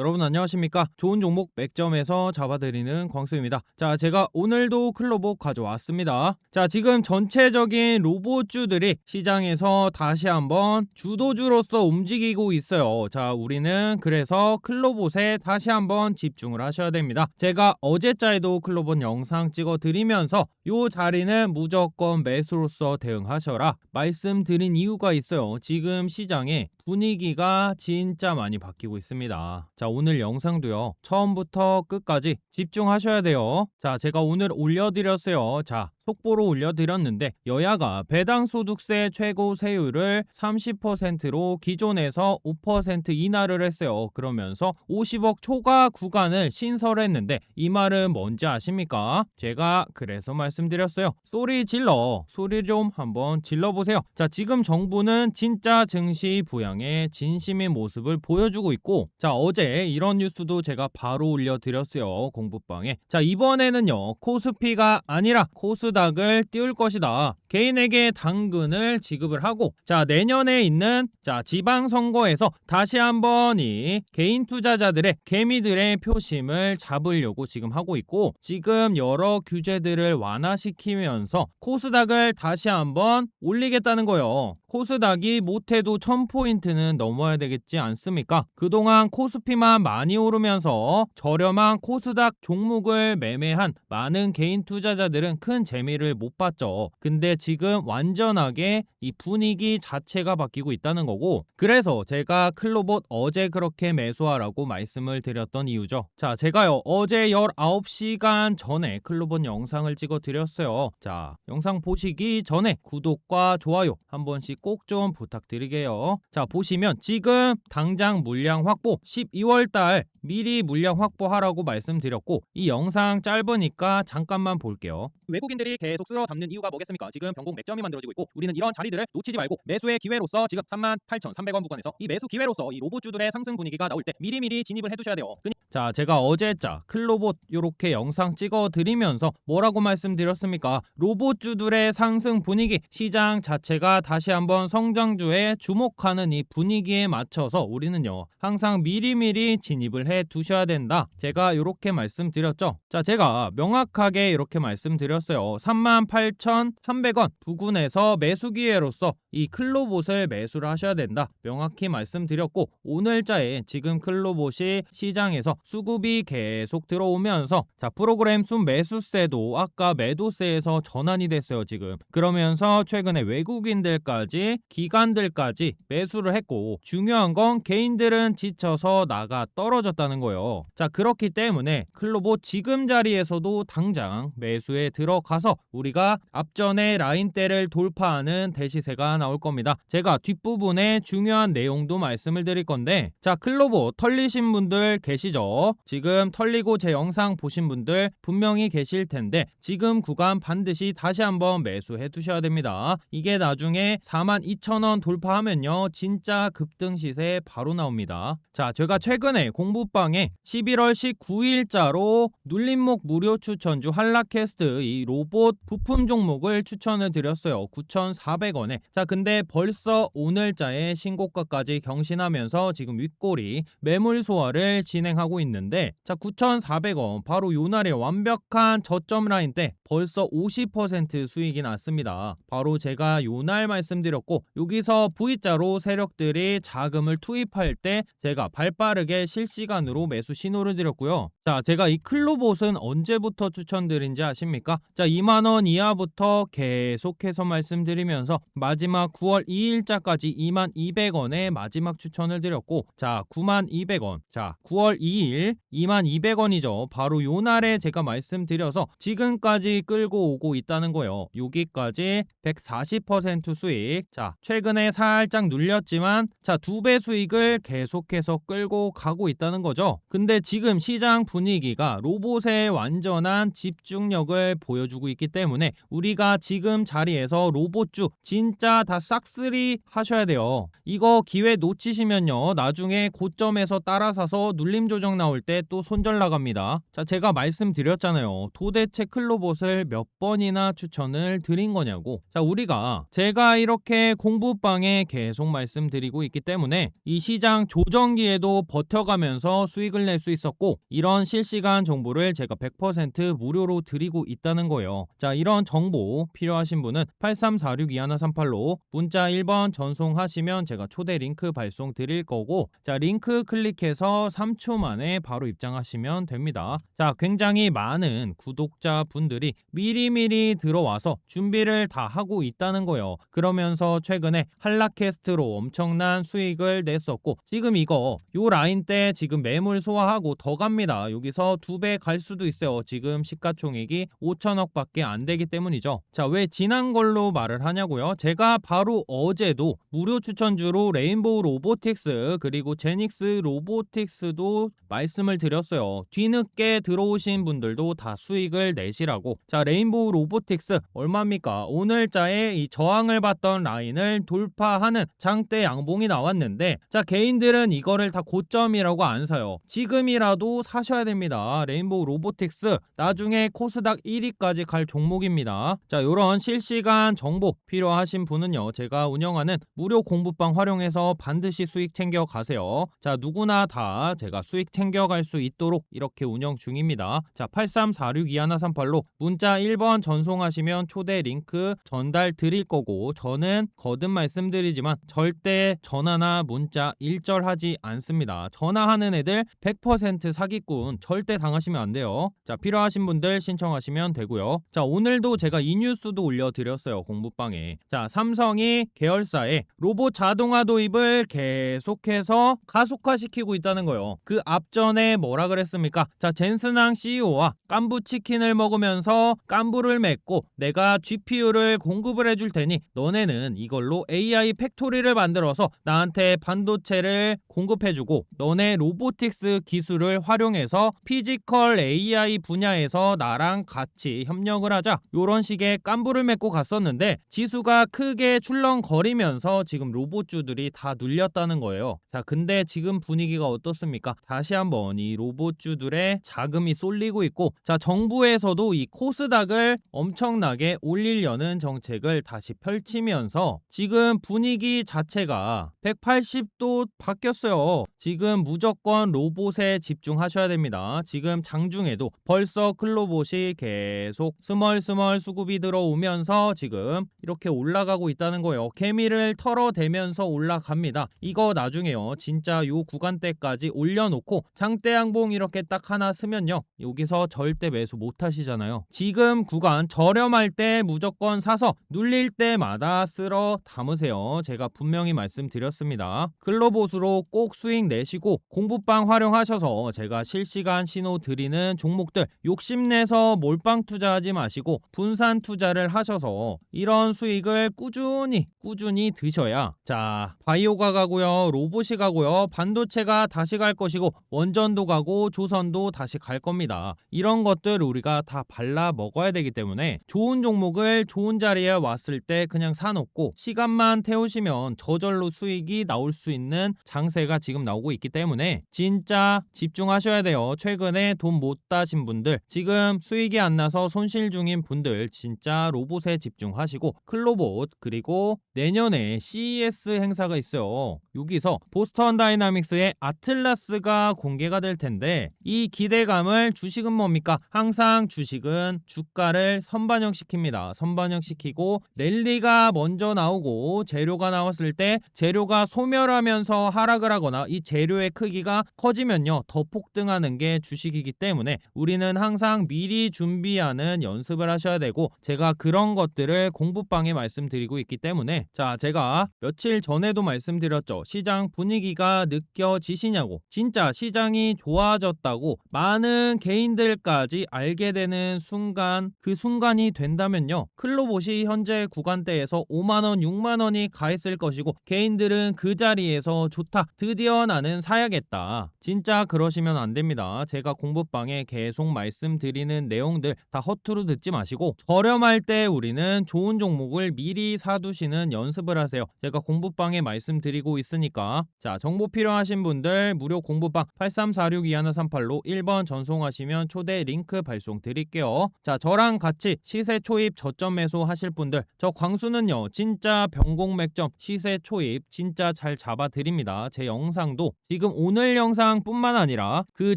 여러분 안녕하십니까? 좋은 종목 맥점에서 잡아드리는 광수입니다. 자, 제가 오늘도 클로복 가져왔습니다. 자, 지금 전체적인 로봇주들이 시장에서 다시 한번 주도주로서 움직이고 있어요. 자, 우리는 그래서 클로봇에 다시 한번 집중을 하셔야 됩니다. 제가 어제자에도 클로봇 영상 찍어 드리면서 요 자리는 무조건 매수로서 대응하셔라 말씀드린 이유가 있어요. 지금 시장에 분위기가 진짜 많이 바뀌고 있습니다. 자, 오늘 영상도요. 처음부터 끝까지 집중하셔야 돼요. 자, 제가 오늘 올려드렸어요. 자, 속보로 올려드렸는데 여야가 배당 소득세 최고 세율을 30%로 기존에서 5% 인하를 했어요. 그러면서 50억 초과 구간을 신설했는데 이 말은 뭔지 아십니까? 제가 그래서 말씀드렸어요. 소리 질러. 소리 좀 한번 질러 보세요. 자, 지금 정부는 진짜 증시 부양의 진심인 모습을 보여주고 있고 자, 어제 이런 뉴스도 제가 바로 올려드렸어요. 공부방에. 자, 이번에는요. 코스피가 아니라 코스닥 을 띄울 것이다. 개인에게 당근을 지급을 하고 자, 내년에 있는 자, 지방 선거에서 다시 한번 이 개인 투자자들의 개미들의 표심을 잡으려고 지금 하고 있고 지금 여러 규제들을 완화시키면서 코스닥을 다시 한번 올리겠다는 거예요. 코스닥이 못해도 1000포인트는 넘어야 되겠지 않습니까? 그동안 코스피만 많이 오르면서 저렴한 코스닥 종목을 매매한 많은 개인 투자자들은 큰 재미 를 못 봤죠. 근데 지금 완전하게 이 분위기 자체가 바뀌고 있다는 거고 그래서 제가 클로봇 어제 그렇게 매수하라고 말씀을 드렸던 이유죠. 자, 제가요 어제 19시간 전에 클로봇 영상을 찍어 드렸어요. 자, 영상 보시기 전에 구독과 좋아요 한 번씩 꼭 좀 부탁드리게요. 자, 보시면 지금 당장 물량 확보 12월 달 미리 물량 확보하라고 말씀드렸고 이 영상 짧으니까 잠깐만 볼게요. 외국인들이 계속 쓸어 담는 이유가 뭐겠습니까? 지금 변곡 맥점이 만들어지고 있고 우리는 이런 자리들을 놓치지 말고 매수의 기회로서 지금 38,300원 부근에서 이 매수 기회로서 이 로봇주들의 상승 분위기가 나올 때 미리미리 진입을 해두셔야 돼요. 자, 제가 어제자 클로봇 요렇게 영상 찍어 드리면서 뭐라고 말씀드렸습니까? 로봇주들의 상승 분위기, 시장 자체가 다시 한번 성장주에 주목하는 이 분위기에 맞춰서 우리는요 항상 미리미리 진입을 해 두셔야 된다. 제가 요렇게 말씀드렸죠. 자, 제가 명확하게 이렇게 말씀드렸어요. 38,300원 부근에서 매수 기회로서 이 클로봇을 매수를 하셔야 된다. 명확히 말씀드렸고 오늘자에 지금 클로봇이 시장에서 수급이 계속 들어오면서 자 프로그램 순 매수세도 아까 매도세에서 전환이 됐어요 지금 그러면서 최근에 외국인들까지 기관들까지 매수를 했고 중요한 건 개인들은 지쳐서 나가 떨어졌다는 거예요 자 그렇기 때문에 클로봇 지금 자리에서도 당장 매수에 들어가서 우리가 앞전에 라인대를 돌파하는 대시세가 나올 겁니다. 제가 뒷부분에 중요한 내용도 말씀을 드릴 건데 자 클로봇 털리신 분들 계시죠? 지금 털리고 제 영상 보신 분들 분명히 계실 텐데 지금 구간 반드시 다시 한번 매수해 두셔야 됩니다. 이게 나중에 42,000원 돌파하면요 진짜 급등 시세 바로 나옵니다. 자 제가 최근에 공부방에 11월 19일자로 눌림목 무료 추천주 한라캐스트 이 로봇 부품 종목을 추천을 드렸어요. 9,400원에. 자 근데 벌써 오늘자에 신고가까지 경신하면서 지금 윗골이 매물 소화를 진행하고 있는데 자 9,400원. 바로 요날에 완벽한 저점 라인 때 벌써 50% 수익이 났습니다. 바로 제가 요날 말씀드렸고 여기서 V자로 세력들이 자금을 투입할 때 제가 발빠르게 실시간으로 매수 신호를 드렸고요. 자 제가 이 클로봇은 언제부터 추천드린지 아십니까? 자 2만 원 이하부터 계속해서 말씀드리면서 마지막 9월 2일자까지 2만 200원에 마지막 추천을 드렸고 자 9만 200원. 자 9월 2일 2만 200원이죠. 바로 요 날에 제가 말씀드려서 지금까지 끌고 오고 있다는 거예요. 여기까지 140% 수익. 자 최근에 살짝 눌렸지만 자 두 배 수익을 계속해서 끌고 가고 있다는 거죠. 근데 지금 시장 분위기가 로봇의 완전한 집중력을 보여주고 있기 있기 때문에 우리가 지금 자리에서 로봇주 진짜 다 싹쓸이 하셔야 돼요. 이거 기회 놓치시면요. 나중에 고점에서 따라 사서 눌림 조정 나올 때 또 손절 나갑니다. 자, 제가 말씀드렸잖아요. 도대체 클로봇을 몇 번이나 추천을 드린 거냐고. 자, 우리가 제가 이렇게 공부방에 계속 말씀드리고 있기 때문에 이 시장 조정기에도 버텨가면서 수익을 낼 수 있었고 이런 실시간 정보를 제가 100% 무료로 드리고 있다는 거예요. 자, 이런 정보 필요하신 분은 83462138로 문자 1번 전송하시면 제가 초대 링크 발송 드릴 거고 자, 링크 클릭해서 3초 만에 바로 입장하시면 됩니다. 자, 굉장히 많은 구독자 분들이 미리미리 들어와서 준비를 다 하고 있다는 거예요. 그러면서 최근에 한라캐스트로 엄청난 수익을 냈었고 지금 이거 요 라인 때 지금 매물 소화하고 더 갑니다. 여기서 두 배 갈 수도 있어요. 지금 시가총액이 5천억밖에 안 되기 때문이죠. 자, 왜 지난 걸로 말을 하냐고요? 제가 바로 어제도 무료 추천주로 레인보우 로보틱스 그리고 제닉스 로보틱스도 말씀을 드렸어요. 뒤늦게 들어오신 분들도 다 수익을 내시라고. 자, 레인보우 로보틱스 얼마입니까? 오늘자에 이 저항을 받던 라인을 돌파하는 장대 양봉이 나왔는데 자, 개인들은 이거를 다 고점이라고 안 사요. 지금이라도 사셔야 됩니다. 레인보우 로보틱스 나중에 코스닥 1위까지 갈 종목입니다. 자, 요런 실시간 정보 필요하신 분은요. 제가 운영하는 무료 공부방 활용해서 반드시 수익 챙겨 가세요. 자, 누구나 다 제가 수익 챙겨 갈 수 있도록 이렇게 운영 중입니다. 자, 83462138로 문자 1번 전송하시면 초대 링크 전달 드릴 거고 저는 거듭 말씀드리지만 절대 전화나 문자 일절하지 않습니다. 전화하는 애들 100% 사기꾼 절대 당하시면 안 돼요. 자, 필요하신 분들 신청하시면 되고요. 자, 오늘도 제가 이 뉴스도 올려드렸어요. 공부방에. 자, 삼성이 계열사에 로봇 자동화 도입을 계속해서 가속화시키고 있다는 거예요. 그 앞전에 뭐라 그랬습니까? 자, 젠스낭 CEO와 깐부 치킨을 먹으면서 깐부를 맺고 내가 GPU를 공급을 해줄 테니 너네는 이걸로 AI 팩토리를 만들어서 나한테 반도체를 공급해주고 너네 로보틱스 기술을 활용해서 피지컬 AI 분야에서 나랑 같이 협력 을 하자 요런 식의 깐부를 맺고 갔었는데 지수가 크게 출렁거리면서 지금 로봇주들이 다 눌렸다는 거예요. 자, 근데 지금 분위기가 어떻습니까? 다시 한번 이 로봇주들의 자금이 쏠리고 있고 자, 정부에서도 이 코스닥을 엄청나게 올리려는 정책을 다시 펼치면서 지금 분위기 자체가 180도 바뀌었어요. 지금 무조건 로봇에 집중하셔야 됩니다. 지금 장중에도 벌써 클로봇이 계속 스멀스멀 수급이 들어오면서 지금 이렇게 올라가고 있다는 거예요. 개미를 털어대면서 올라갑니다. 이거 나중에요. 진짜 요 구간대까지 올려놓고 장대 양봉 이렇게 딱 하나 쓰면요. 여기서 절대 매수 못 하시잖아요. 지금 구간 저렴할 때 무조건 사서 눌릴 때마다 쓸어 담으세요. 제가 분명히 말씀드렸습니다. 글로봇으로 꼭 수익 내시고 공부방 활용하셔서 제가 실시간 신호 드리는 종목들 욕심내서 몰빵 투자하지 마 시고 분산 투자를 하셔서 이런 수익을 꾸준히 꾸준히 드셔야 자 바이오가 가고요 로봇이 가고요 반도체가 다시 갈 것이고 원전도 가고 조선도 다시 갈 겁니다. 이런 것들 우리가 다 발라 먹어야 되기 때문에 좋은 종목을 좋은 자리에 왔을 때 그냥 사놓고 시간만 태우시면 저절로 수익이 나올 수 있는 장세가 지금 나오고 있기 때문에 진짜 집중하셔야 돼요. 최근에 돈 못 따신 분들 지금 수익이 안 나서 손실 중인 분들 진짜 로봇에 집중하시고 클로봇 그리고 내년에 CES 행사가 있어요. 여기서 보스턴 다이나믹스의 아틀라스가 공개가 될 텐데 이 기대감을 주식은 뭡니까? 항상 주식은 주가를 선반영 시킵니다. 선반영 시키고 랠리가 먼저 나오고 재료가 나왔을 때 재료가 소멸하면서 하락을 하거나 이 재료의 크기가 커지면요 더 폭등하는 게 주식이기 때문에 우리는 항상 미리 준비하는 연습을 하셔야 되고 제가 그런 것들을 공부방에 말씀드리고 있기 때문에 자 제가 며칠 전에도 말씀드렸죠 시장 분위기가 느껴지시냐고. 진짜 시장이 좋아졌다고 많은 개인들까지 알게 되는 순간 그 순간이 된다면요. 클로봇이 현재 구간대에서 5만원, 6만원이 가있을 것이고 개인들은 그 자리에서 좋다. 드디어 나는 사야겠다. 진짜 그러시면 안 됩니다. 제가 공부방에 계속 말씀드리는 내용들 다 허투루 듣지 마시고 저렴할 때 우리는 좋은 종목을 미리 사두시는 연습을 하세요. 제가 공부방에 말씀드리고 있 으니까 자 정보 필요하신 분들 무료 공부방 83462138로 1번 전송하시면 초대 링크 발송 드릴게요. 자 저랑 같이 시세 초입 저점 매수 하실 분들 저 광수는요 진짜 병공맥점 시세 초입 진짜 잘 잡아 드립니다. 제 영상도 지금 오늘 영상뿐만 아니라 그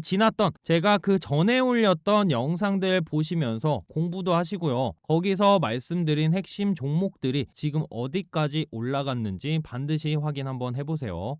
지났던 제가 그 전에 올렸던 영상들 보시면서 공부도 하시고요. 거기서 말씀드린 핵심 종목들이 지금 어디까지 올라갔는지 반드시 확인 한번 해보세요.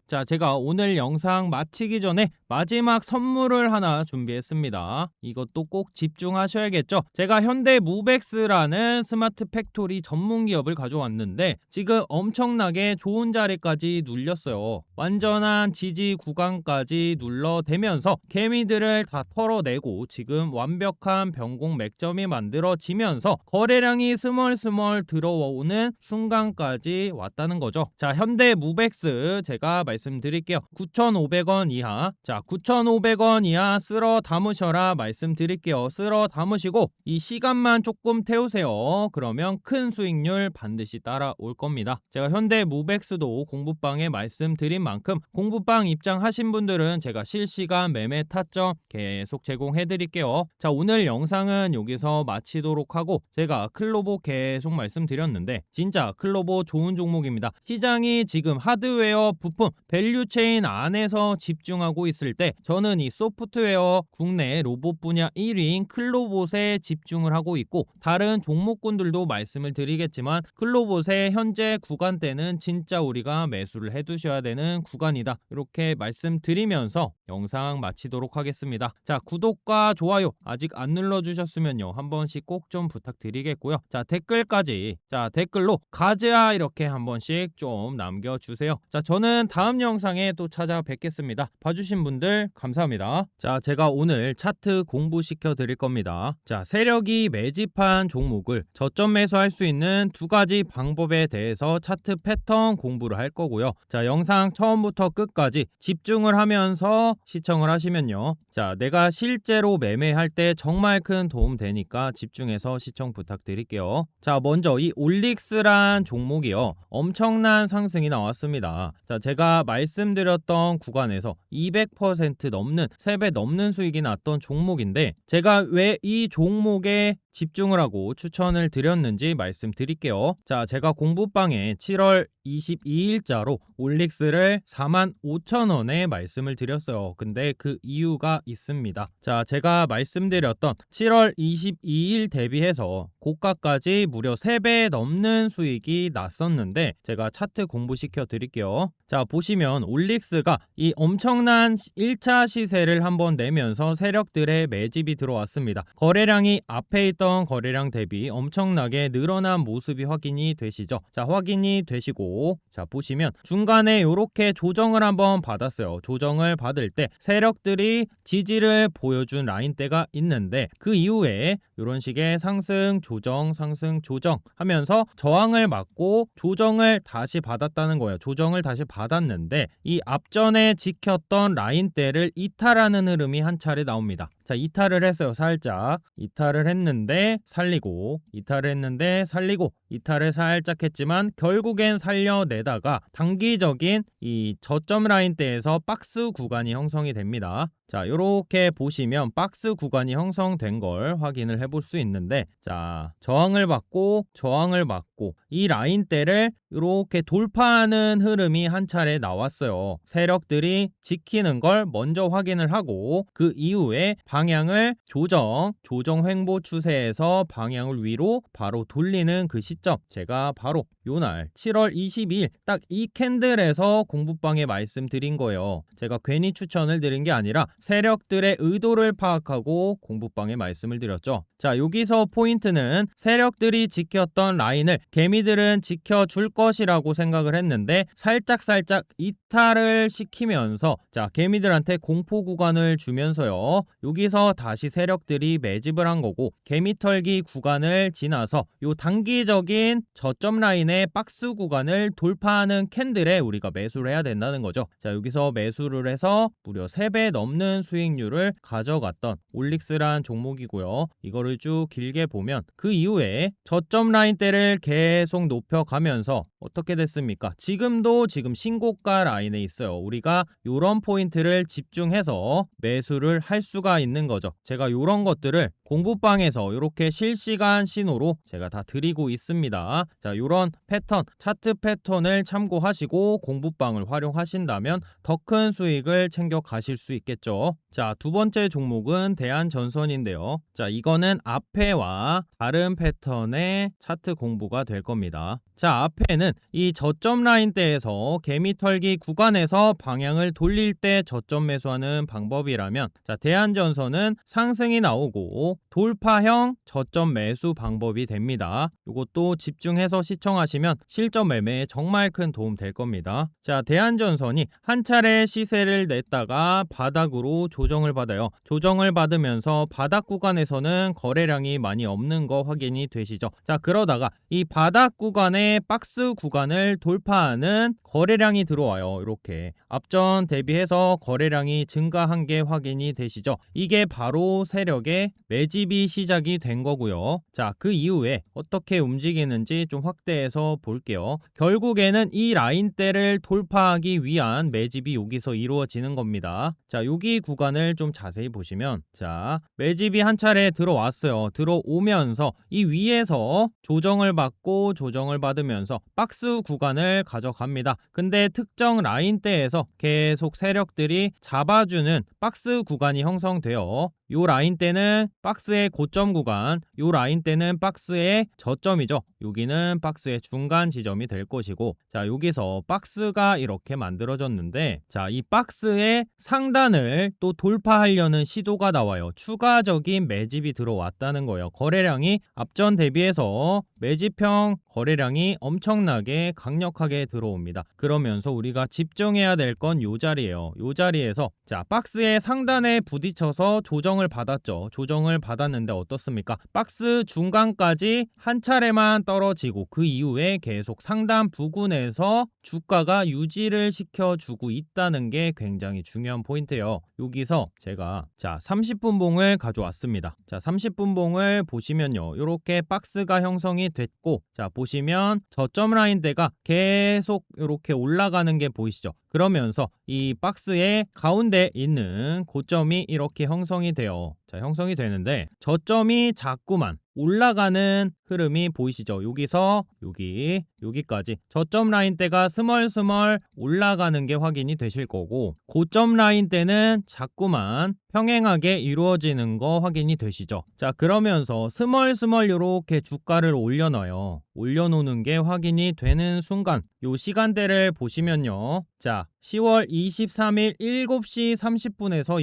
자, 제가 오늘 영상 마치기 전에 마지막 선물을 하나 준비했습니다. 이것도 꼭 집중하셔야겠죠. 제가 현대 무백스라는 스마트 팩토리 전문 기업을 가져왔는데 지금 엄청나게 좋은 자리까지 눌렸어요. 완전한 지지 구간까지 눌러대면서 개미들을 다 털어내고 지금 완벽한 변공 맥점이 만들어지면서 거래량이 스멀스멀 들어오는 순간까지 왔다는 거죠. 자, 현대 무백스 제가 말씀드릴게요. 9,500원 이하. 자, 9,500원 이하 쓸어 담으셔라 말씀드릴게요. 쓸어 담으시고 이 시간만 조금 태우세요. 그러면 큰 수익률 반드시 따라올 겁니다. 제가 현대 무백스도 공부방에 말씀드린 만큼 공부방 입장하신 분들은 제가 실시간 매매 타점 계속 제공해 드릴게요. 자, 오늘 영상은 여기서 마치도록 하고 제가 클로보 계속 말씀드렸는데 진짜 클로보 좋은 종목입니다. 시장이 지금 하드웨어 부품 밸류체인 안에서 집중하고 있을 때 저는 이 소프트웨어 국내 로봇 분야 1위인 클로봇에 집중을 하고 있고 다른 종목군들도 말씀을 드리겠지만 클로봇의 현재 구간대는 진짜 우리가 매수를 해두셔야 되는 구간이다. 이렇게 말씀드리면서 영상 마치도록 하겠습니다. 자 구독과 좋아요 아직 안 눌러주셨으면요 한 번씩 꼭 좀 부탁드리겠고요. 자 댓글까지 자 댓글로 가즈아 이렇게 한 번씩 좀 남겨주세요. 자 저는 다음 영상에 또 찾아뵙겠습니다. 봐주신 분들 감사합니다. 자 제가 오늘 차트 공부시켜 드릴 겁니다. 자 세력이 매집한 종목을 저점 매수할 수 있는 두 가지 방법에 대해서 차트 패턴 공부를 할 거고요. 자 영상 처음부터 끝까지 집중을 하면서 시청을 하시면요. 자 내가 실제로 매매할 때 정말 큰 도움 되니까 집중해서 시청 부탁드릴게요. 자 먼저 이 올릭스란 종목이요. 엄청난 상승이 나왔습니다. 자 제가 말씀드렸던 구간에서 200% 넘는 3배 넘는 수익이 났던 종목인데 제가 왜 이 종목에 집중을 하고 추천을 드렸는지 말씀드릴게요. 자, 제가 공부방에 7월 22일자로 올릭스를 45,000원에 말씀을 드렸어요. 근데 그 이유가 있습니다. 자, 제가 말씀드렸던 7월 22일 대비해서 고가까지 무려 3배 넘는 수익이 났었는데 제가 차트 공부시켜 드릴게요. 자, 보시면 올릭스가 이 엄청난 1차 시세를 한번 내면서 세력들의 매집이 들어왔습니다. 거래량이 앞에 있던 거래량 대비 엄청나게 늘어난 모습이 확인이 되시죠. 자, 확인이 되시고 자, 보시면 중간에 이렇게 조정을 한번 받았어요. 조정을 받을 때 세력들이 지지를 보여준 라인대가 있는데 그 이후에 이런 식의 상승 조정 상승 조정 하면서 저항을 맞고 조정을 다시 받았다는 거예요. 조정을 다시 받았는데 이 앞전에 지켰던 라인대를 이탈하는 흐름이 한 차례 나옵니다. 자 이탈을 했어요 살짝 이탈을 했는데 살리고 이탈을 했는데 살리고 이탈을 살짝 했지만 결국엔 살려내다가 단기적인 이 저점 라인대에서 박스 구간이 형성이 됩니다 자 이렇게 보시면 박스 구간이 형성된 걸 확인을 해볼 수 있는데 자 저항을 받고 저항을 받고 이 라인대를 이렇게 돌파하는 흐름이 한 차례 나왔어요 세력들이 지키는 걸 먼저 확인을 하고 그 이후에 방향을 조정 조정 횡보 추세에서 방향을 위로 바로 돌리는 그 시점 제가 바로 요날 7월 22일 딱 이 캔들에서 공부방에 말씀드린 거예요. 제가 괜히 추천을 드린 게 아니라 세력들의 의도를 파악하고 공부방에 말씀을 드렸죠. 자, 여기서 포인트는 세력들이 지켰던 라인을 개미들은 지켜줄 것이라고 생각을 했는데 살짝살짝 이탈을 시키면서 자, 개미들한테 공포 구간을 주면서요. 여기서 다시 세력들이 매집을 한 거고 개미털기 구간을 지나서 요 단기적인 저점 라인의 박스 구간을 돌파하는 캔들에 우리가 매수를 해야 된다는 거죠. 자, 여기서 매수를 해서 무려 3배 넘는 수익률을 가져갔던 올릭스란 종목이고요. 이거를 쭉 길게 보면 그 이후에 저점 라인대를 계속 높여가면서 어떻게 됐습니까? 지금도 지금 신고가 라인에 있어요. 우리가 이런 포인트를 집중해서 매수를 할 수가 있는 거죠. 제가 이런 것들을 공부방에서 이렇게 실시간 신호로 제가 다 드리고 있습니다. 자, 이런 패턴, 차트 패턴을 참고하시고 공부방을 활용하신다면 더 큰 수익을 챙겨 가실 수 있겠죠. 자, 두 번째 종목은 대한전선인데요. 자, 이거는 앞에와 다른 패턴의 차트 공부가 될 겁니다. 자, 앞에는 이 저점 라인대에서 개미 털기 구간에서 방향을 돌릴 때 저점 매수하는 방법이라면 자, 대한전선은 상승이 나오고 돌파형 저점 매수 방법이 됩니다. 이것도 집중해서 시청하시면 실점 매매에 정말 큰 도움 될 겁니다. 자, 대한전선이 한 차례 시세를 냈다가 바닥으로 조정을 받아요. 조정을 받으면서 바닥 구간에서는 거래량이 많이 없는 거 확인이 되시죠. 자, 그러다가 이 바닥 구간의 박스 구간을 돌파하는 거래량이 들어와요. 이렇게 앞전 대비해서 거래량이 증가한 게 확인이 되시죠. 이게 바로 세력의 매집이 시작이 된 거고요. 자, 그 이후에 어떻게 움직이는지 좀 확대해서 볼게요. 결국에는 이 라인대를 돌파하기 위한 매집이 여기서 이루어지는 겁니다. 자, 여기 구간을 좀 자세히 보시면 자, 매집이 한 차례 들어왔어요. 들어오면서 이 위에서 조정을 받고 조정을 받으면서 박스 구간을 가져갑니다. 근데 특정 라인대에서 계속 세력들이 잡아주는 박스 구간이 형성되어 요 라인 때는 박스의 고점 구간, 요 라인 때는 박스의 저점이죠. 여기는 박스의 중간 지점이 될 것이고, 자, 여기서 박스가 이렇게 만들어졌는데, 자, 이 박스의 상단을 또 돌파하려는 시도가 나와요. 추가적인 매집이 들어왔다는 거예요. 거래량이 앞전 대비해서 매집형 거래량이 엄청나게 강력하게 들어옵니다. 그러면서 우리가 집중해야 될 건 요 자리예요. 요 자리에서 자, 박스의 상단에 부딪혀서 조정 을 받았죠. 조정을 받았는데 어떻습니까? 박스 중간까지 한 차례만 떨어지고 그 이후에 계속 상단 부근에서 주가가 유지를 시켜주고 있다는 게 굉장히 중요한 포인트예요. 여기서 제가 자 30분 봉을 가져왔습니다. 자 30분 봉을 보시면요. 이렇게 박스가 형성이 됐고 자 보시면 저점 라인대가 계속 이렇게 올라가는 게 보이시죠? 그러면서 이 박스의 가운데 있는 고점이 이렇게 형성이 돼요. 자, 형성이 되는데 저점이 자꾸만 올라가는 흐름이 보이시죠? 여기서 여기 여기까지 저점 라인대가 스멀스멀 올라가는 게 확인이 되실 거고 고점 라인대는 자꾸만 평행하게 이루어지는 거 확인이 되시죠? 자 그러면서 스멀스멀 이렇게 주가를 올려놔요. 올려놓는 게 확인이 되는 순간 요 시간대를 보시면요. 자 10월 23일 7시 30분에서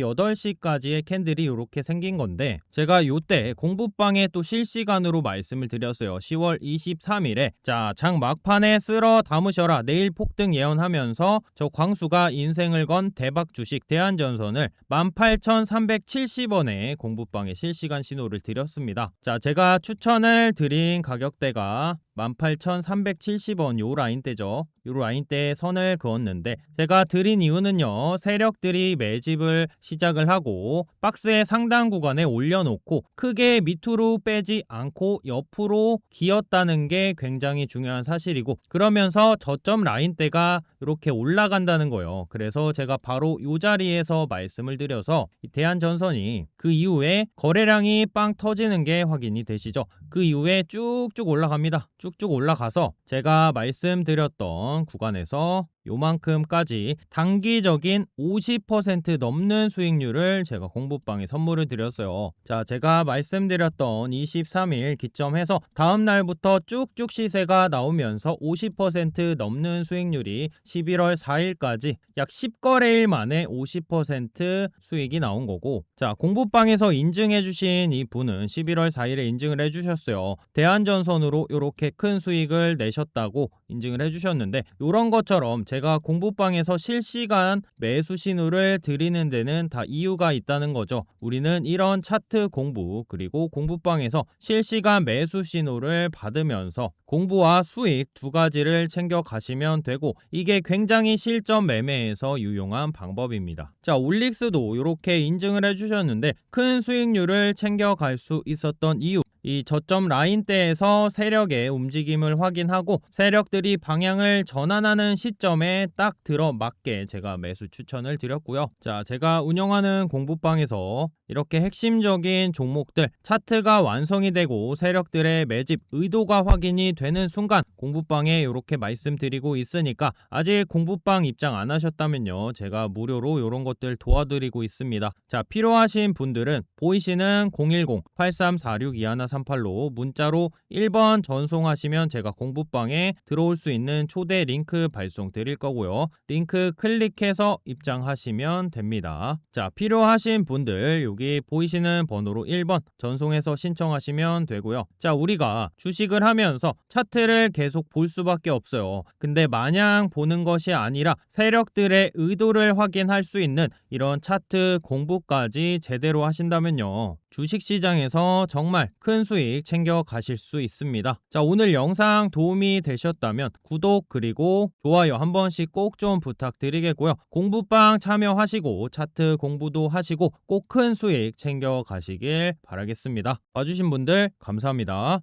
8시까지의 캔들이 이렇게 생긴 건데 제가 요때 공부방에 또 실시간으로 말씀을 드렸어요. 10월 23일에 자 장 막판에 쓸어 담으셔라 내일 폭등 예언하면서 저 광수가 인생을 건 대박 주식 대한전선을 18,370원에 공부방에 실시간 신호를 드렸습니다. 자 제가 추천을 드린 가격대가 18,370원 요 라인대죠. 요 라인대에 선을 그었는데 제가 드린 이유는요. 세력들이 매집을 시작을 하고 박스의 상단 구간에 올려놓고 크게 밑으로 빼지 않고 옆으로 기었다는 게 굉장히 중요한 사실이고 그러면서 저점 라인대가 이렇게 올라간다는 거예요. 그래서 제가 바로 요 자리에서 말씀을 드려서 대한전선이 그 이후에 거래량이 빵 터지는 게 확인이 되시죠. 그 이후에 쭉쭉 올라갑니다. 쭉쭉 올라가서 제가 말씀드렸던 구간에서 요만큼까지 단기적인 50% 넘는 수익률을 제가 공부방에 선물을 드렸어요. 자, 제가 말씀드렸던 23일 기점해서 다음 날부터 쭉쭉 시세가 나오면서 50% 넘는 수익률이 11월 4일까지 약 10거래일 만에 50% 수익이 나온 거고 자, 공부방에서 인증해 주신 이 분은 11월 4일에 인증을 해 주셨어요. 대한전선으로 이렇게 큰 수익을 내셨다고 인증을 해 주셨는데 이런 것처럼 제가 공부방에서 실시간 매수 신호를 드리는 데는 다 이유가 있다는 거죠. 우리는 이런 차트 공부 그리고 공부방에서 실시간 매수 신호를 받으면서 공부와 수익 두 가지를 챙겨 가시면 되고 이게 굉장히 실전 매매에서 유용한 방법입니다. 자, 올릭스도 이렇게 인증을 해 주셨는데 큰 수익률을 챙겨 갈 수 있었던 이유 이 저점 라인대에서 세력의 움직임을 확인하고 세력들이 방향을 전환하는 시점에 딱 들어맞게 제가 매수 추천을 드렸고요. 자, 제가 운영하는 공부방에서 이렇게 핵심적인 종목들 차트가 완성이 되고 세력들의 매집 의도가 확인이 되는 순간 공부방에 이렇게 말씀드리고 있으니까 아직 공부방 입장 안 하셨다면요. 제가 무료로 이런 것들 도와드리고 있습니다. 자, 필요하신 분들은 보이시는 010-8346-2138로 문자로 1번 전송하시면 제가 공부방에 들어올 수 있는 초대 링크 발송 드릴 거고요. 링크 클릭해서 입장하시면 됩니다. 자, 필요하신 분들 여기 보이시는 번호로 1번 전송해서 신청하시면 되고요. 자, 우리가 주식을 하면서 차트를 계속 볼 수밖에 없어요. 근데 마냥 보는 것이 아니라 세력들의 의도를 확인할 수 있는 이런 차트 공부까지 제대로 하신다면요. 주식시장에서 정말 큰 수익 챙겨 가실 수 있습니다. 자, 오늘 영상 도움이 되셨다면 구독 그리고 좋아요 한 번씩 꼭 좀 부탁드리겠고요. 공부방 참여하시고 차트 공부도 하시고 꼭 큰 수익 챙겨 가시길 바라겠습니다. 봐주신 분들 감사합니다.